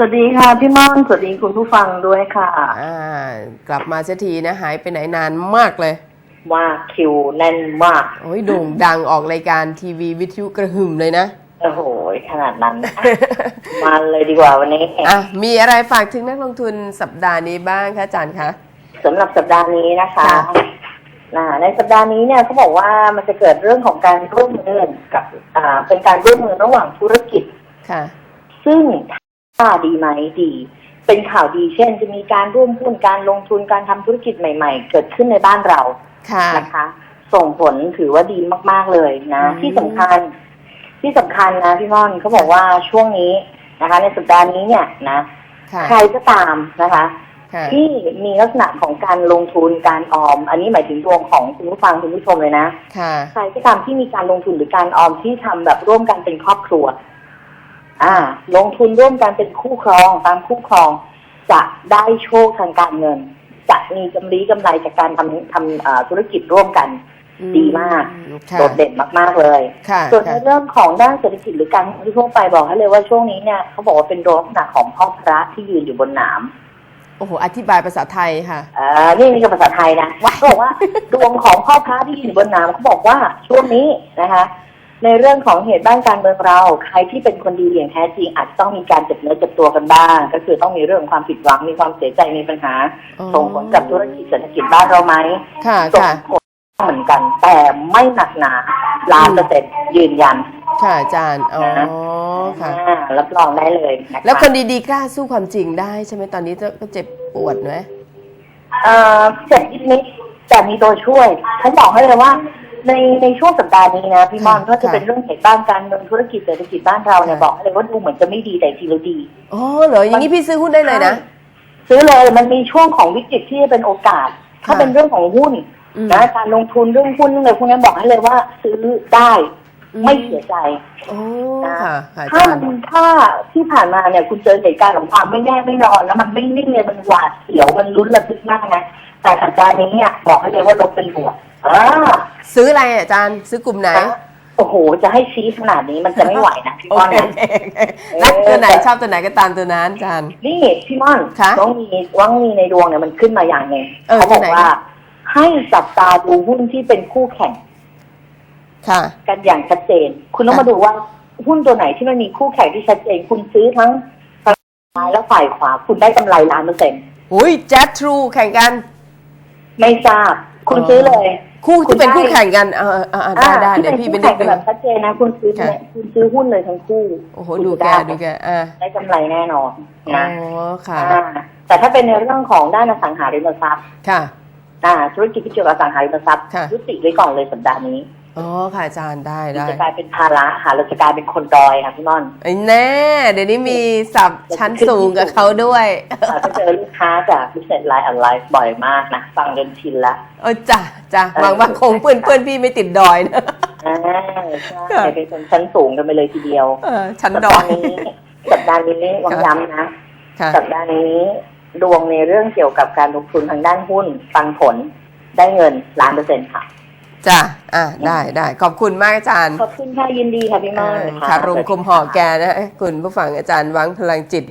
สวัสดีค่ะพี่ม่อนสวัสดีคุณผู้ฟังด้วยค่ะอ่ากลับมาเสียทีนะหายไปไหนนานมากเลยว่าคิวแน่นมากโอ้ยโด่งดังออกรายการทีวีวิทยุกระหึ่มเลยนะโอ้โหขนาดนั้น มาเลยดีกว่าวันนี้อะมีอะไรฝากถึงนักลงทุนสัปดาห์นี้บ้างคะอาจารย์คะสำหรับสัปดาห์นี้นะคะค่ะนะในสัปดาห์นี้เนี่ยเขาบอกว่ามันจะเกิดเรื่องของการร่วมมือกับอ่าเป็นการร่วมมือระหว่างธุรกิจค่ะ ซึ่ง ถ้าดีไหมดี เป็นข่าวดีเช่น จะมีการร่วมหุ้นการลงทุนการทำธุรกิจใหม่ ๆ เกิดขึ้นในบ้านเราค่ะนะคะ ส่งผลถือว่าดีมาก ๆเลยนะอืมที่สำคัญ ที่สำคัญนะพี่ม่อนเขาบอกว่าช่วงนี้นะคะ ในสัปดาห์นี้เนี่ยนะค่ะใครก็ตามนะคะค่ะที่มีลักษณะของการลงทุนการออม อันนี้หมายถึงดวงของคุณผู้ฟังคุณผู้ชมเลยนะค่ะใครก็ตามที่มีการลงทุนหรือการออมที่ทำแบบร่วมกันเป็นครอบครัว อ่า ลงทุนร่วมกันเป็นคู่ครองตามคู่ครอง จะได้โชคทางการเงิน จะมีกำไรกำไรจากการทำทำอ่าธุรกิจร่วมกันดีมากค่ะโดดเด่นมาก ๆ เลยค่ะส่วนในค่ะเรื่องของด้านเศรษฐกิจหรือการที่ทั่วไปบอกให้เลยว่าช่วงนี้เนี่ยเขาบอกว่าเป็นลักษณะของพ่อพระที่ยืนอยู่บนหนามโอ้โห อธิบายภาษาไทยค่ะอ่านี่นี่คือภาษาไทยนะว่าเขาบอกว่าดวงของพ่อพระที่ยืนอยู่บนน้ำเขาบอกว่าช่วงนี้นะคะ ในเรื่องของเหตุบ้านการเมืองเรา ใครที่เป็นคนดีอย่างแท้จริงอาจจะต้องมีการเจ็บเนื้อเจ็บตัวกันบ้าง ก็คือต้องมีเรื่องของความผิดหวังมีความเสียใจมีปัญหาอ๋อส่งผลกับธุรกิจเศรษฐกิจบ้านเราไหมค่ะส่งค่ะผลเหมือนกัน แต่ไม่หนักหนาล้านเปอร์เซ็นต์ยืนยัน ค่ะอาจารย์อ๋อค่ะอ่ารับรองได้เลยนะคะแล้วคนดีๆกล้าสู้ความจริงได้ใช่ไหมตอนนี้ก็เจ็บปวดไหมเอ่อเจ็บนิดๆแต่มีตัวช่วยฉันบอกให้เลยว่า ในในช่วงสัปดาห์นี้นะพี่มอนค่ะก็จะเป็นเรื่องเหตุบ้านการเมืองธุรกิจเศรษฐกิจบ้านเราเนี่ยค่ะบอกให้เลยว่าดูเหมือนจะไม่ดีแต่จริงแล้วดีอ๋อเหรออย่างนี้พี่ซื้อหุ้นได้เลยนะซื้อเลยมันมีช่วงของวิกฤตที่จะเป็นโอกาส ถ้าค่ะเป็นเรื่องของหุ้นอืมนะการลงทุนเรื่องหุ้นเรื่องอะไรพวกนี้บอกให้เลยว่าซื้อได้อืมไม่เสียใจโอ้นะค่ะค่ะอาถ้าจารย์มันถ้าที่ผ่านมาเนี่ยคุณเจอเหตุการณ์ของความไม่แน่ไม่นอน แล้วมันไม่นิ่งเลยมันหวาดเสียวมันลุ้นระทึกมากนะแต่สัปดาห์นี้เนี่ยบอกให้เลยว่าลบเป็นบวกอ่า ซื้ออะไรอะอาจารย์ ซื้อกลุ่มไหนโอ้โห จะให้ชี้ขนาดนี้มันจะไม่ไหวนะพี่โอม่อนเคนะรักตัวไหนชอบตัวไหนก็ตามตัวนั้นอาจารย์ นี่พี่ม่อนคะต้องมีว่างมีในดวงเนี่ยมันขึ้นมาอย่างหนึ่งเออเขาบอกที่ไหนว่า ให้จับตาดูหุ้นที่เป็นคู่แข่ง ค่ะ กันอย่างชัดเจน คุณต้องค่ะมาดูว่าหุ้นตัวไหนที่มันมีคู่แข่งที่ชัดเจน คุณซื้อทั้งฝ่ายซ้ายและฝ่ายขวา คุณได้กำไรล้านเปอร์เซ็นต์อุ้ยแจ๊ดทรูแข่งกัน ไม่ทราบ คุณอ๋อซื้อเลย คู่คุที่ณเป็นได้คู่แข่งกันเออเออเออได้ได้ที่เดี๋ยวเป็นพี่ไปคู่นึแข่กงกัดูนแบบชัดเจนนะ คุณซื้อค่ะเนี่ยคุณซื้อหุ้นเลยทั้งคู่โอ้โหคุณดูจะแกได้ดูแกอ่าได้กำไรแน่นอนอ๋อนะค่ะอ่าแต่ถ้าเป็นในเรื่องของด้านอสังหาริมทรัพย์ค่ะอ่าธุรกิจที่เกี่ยวกับอสังหาริมทรัพย์ค่ะยุติไว้ก่อนเลยสัปดาห์นี้ อ๋อค่ะอาจารย์ได้ได้จะกลายเป็นภาระค่ะ เราจะกลายเป็นคนดอยค่ะพี่ม่อนไอ้แน่ เดี๋ยวนี้มีศัพท์ชั้นสูงกับเขาด้วยอ่าก็เจอลูกค้าจาก Business Line and Life บ่อยมากนะ ฟังจนชินละเออจ้ะจ้ะเออหวังว่าคงเพื่อนเพื่อนพี่ไม่ติดดอยนะอ่าใช่เป็นคนชั้นสูงกันไปเลยทีเดียวเออชั้นสัปดอดายห์นี้สัปดาห์นี้วังย้ำนะค่ะสัปดาห์นี้ดวงในเรื่องเกี่ยวกับการลงทุนทางด้านหุ้นปันผลได้เงินล้านเปอร์เซ็นต์ค่ะ จ้ะอะได้ได้ขอบคุณมากอาจารย์ขอบคุณค่ะยินดีค่ะพี่ม่อนค่ะรุมคุมห่อแกนะคุณผู้ฟังอาจารย์วังพลังจิต